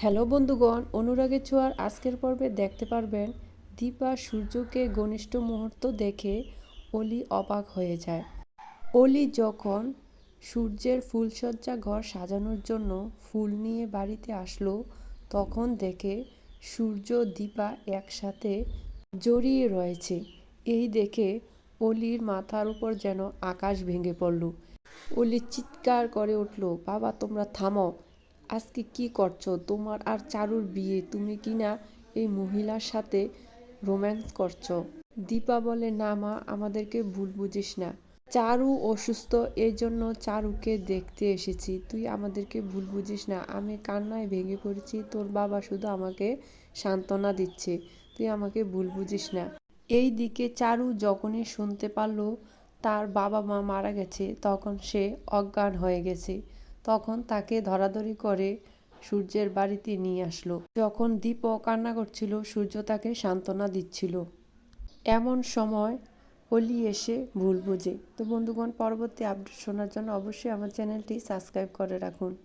Hello বন্ধুগণ অনুরাগের ছোঁয়ার আজকের পর্বে দেখতে পারবেন, দীপা সূর্যকে ঘনিষ্ঠ মুহূর্ত দেখে অলি অবাক হয়ে যায়। অলি যখন সূর্যের ফুলসজ্জা ঘর সাজানোর জন্য ফুল নিয়ে বাড়িতে আসলো, তখন দেখে সূর্য, দীপা একসাথে জড়িয়ে রয়েছে। এই দেখে অলির মাথার উপর যেন আকাশ ভেঙে পড়ল। অলি চিৎকার করে উঠল, বাবা, তোমরা থামো আজকে কি করছ? তোমার আর চারুর বিয়ে, তুমি কি না এই মহিলার সাথে রোম্যান্স করছ? দীপা বলে, না মা, আমাদেরকে ভুল বুঝিস না। চারু অসুস্থ এই জন্য চারুকে দেখতে এসেছি। তুই আমাদেরকে ভুল বুঝিস না। আমি কান্নায় ভেঙে পড়েছি। তোর বাবা শুধু আমাকে সান্ত্বনা দিচ্ছে। তুই আমাকে ভুল বুঝিস না। এই দিকে চারু যখনই শুনতে পারল, তার বাবা মা মারা গেছে, তখন সে অজ্ঞান হয়ে গেছে। তখন তাকে ধরাধরি করে সূর্যের বাড়িতে নিয়ে আসলো। যখন দীপক কান্না করছিল, সূর্য তাকে সান্ত্বনা দিচ্ছিল। এমন সময় অলি এসে ভুল বুঝে। তো বন্ধুগণ, পরবর্তী আপডেট শোনার জন্য অবশ্যই আমার চ্যানেলটি সাবস্ক্রাইব করে রাখুন।